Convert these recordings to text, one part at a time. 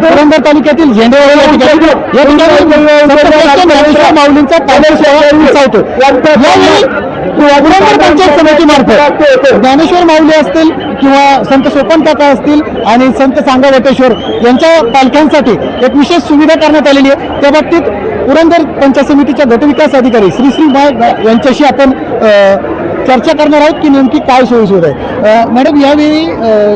पुरंदर तालुक्यातील झेंडेवाडी ज्ञानेश्वर माऊलींचा पालक सोहळा पुरंदर पंचायत समितीमार्फत ज्ञानेश्वर माऊली असतील किंवा संत सोपन काका असतील आणि संत सांगा वटेश्वर यांच्या पालख्यांसाठी एक विशेष सुविधा करण्यात आलेली आहे. त्या बाबतीत पुरंदर पंचायत समितीच्या गटविकास अधिकारी श्री श्री नायक यांच्याशी आपण चर्चा करणार आहोत की नेमकी काय सोयीसुविधा आहे मॅडम यावेळी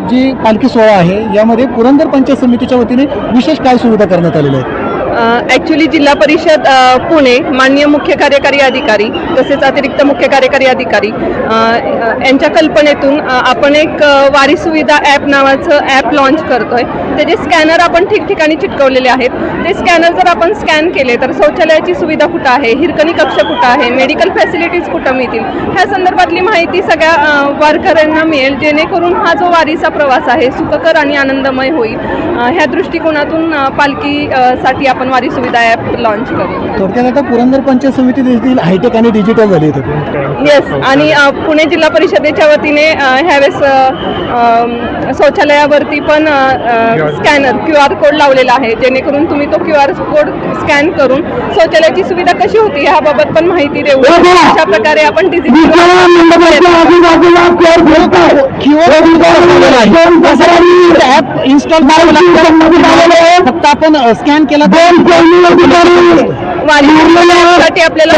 जी पालखी सोहळा आहे यामध्ये पुरंदर पंचायत समितीच्या वतीने विशेष काय सुविधा करण्यात आलेल्या आहेत? ॲक्च्युली जिल्हा परिषद पुणे माननीय मुख्य कार्यकारी अधिकारी तसेच अतिरिक्त मुख्य कार्यकारी अधिकारी यांच्या कल्पनेतून आपण एक वारी सुविधा ॲप नावाचं ॲप लॉन्च करतो आहे त्याचे स्कॅनर आपण ठिकठिकाणी चिटकवलेले आहेत. ते स्कॅनर जर आपण स्कॅन केले तर शौचालयाची सुविधा कुठं आहे? हिरकणी कक्ष कुठं आहे? मेडिकल फॅसिलिटीज कुठं मिळतील? ह्या संदर्भातली माहिती सगळ्या वारकऱ्यांना मिळेल जेणेकरून हा जो वारीचा प्रवास आहे सुखकर आणि आनंदमय होईल. ह्या दृष्टिकोनातून पालखीसाठी आपण वारी सुविधा ॲप लॉन्च करू थोडक्यात आता पुरंदर पंचायत समिती देखील हायटेक आणि डिजिटल झाली येस आणि अ, पुणे जिल्हा परिषदेच्या वतीने अ, ह्यावेळेस अ, शौचालयावरती पण स्कॅनर क्यू आर कोड लावलेला आहे जेणेकरून तुम्ही तो क्यू आर कोड स्कॅन करून शौचालयाची सुविधा कशी होती ह्याबाबत पण माहिती देऊ. अशा प्रकारे आपण डिजिटल फक्त आपण स्कॅन केला आपल्याला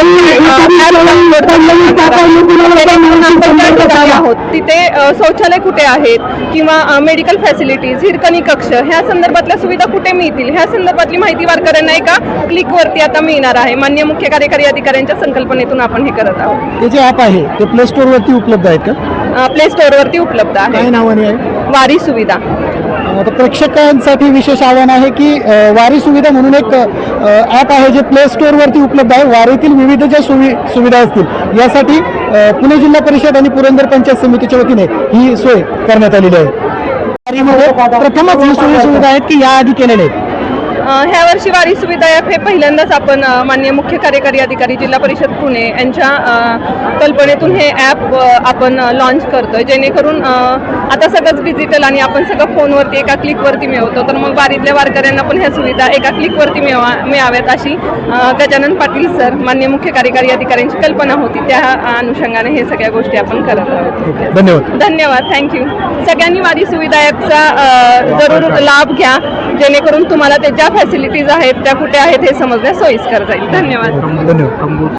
आहोत तिथे शौचालय कुठे आहेत? किंवा मेडिकल फॅसिलिटीज हिरकणी कक्ष ह्या संदर्भातल्या सुविधा कुठे मिळतील? ह्या संदर्भातली माहिती वारकऱ्यांना एका क्लिकवरती आता मिळणार आहे. मान्य मुख्य कार्यकारी अधिकाऱ्यांच्या संकल्पनेतून आपण हे करत आहोत. ते जे ऍप आहे ते प्ले स्टोर वरती उपलब्ध आहेत का? प्ले स्टोअरवरती उपलब्ध आहे. नावाने आहे? वारी सुविधा. आता प्रेक्षकांसाठी विशेष आव्हान आहे की वारी सुविधा म्हणून एक ॲप आहे जे प्ले स्टोअरवरती उपलब्ध आहे. वारीतील विविध ज्या सुवि सुविधा असतील यासाठी पुणे जिल्हा परिषद आणि पुरंदर पंचायत समितीच्या वतीने ही सोय करण्यात आलेली आहे. वारीमध्ये प्रथमच ही सोयी सुविधा आहेत की याआधी केलेल्या आहेत? ह्या वर्षी वारी सुविधा ॲप हे पहिल्यांदाच आपण अ, माननीय मुख्य कार्यकारी अधिकारी जिल्हा परिषद पुणे यांच्या कल्पनेतून हे ॲप आपण लॉन्च करतोय. जेणेकरून आता सगळंच डिजिटल आणि आपण सगळं फोनवरती एका क्लिकवरती मिळवतो. तर मग वारीतल्या वारकऱ्यांना पण ह्या सुविधा एका क्लिकवरती मिळवा मिळाव्यात अशी गजानन पाटील सर माननीय मुख्य कार्यकारी अधिकाऱ्यांची कल्पना होती. त्या अनुषंगाने हे सगळ्या गोष्टी आपण करत आहोत. धन्यवाद. धन्यवाद. थँक्यू सगळ्यांनी वारी सुविधा ॲपचा जरूर लाभ घ्या. जेणेकरून तुम्हाला ते ज्या फॅसिलिटीज आहेत त्या कुठे आहेत हे समजण्यास सोयीस्कर जाईल. धन्यवाद. धन्यवाद.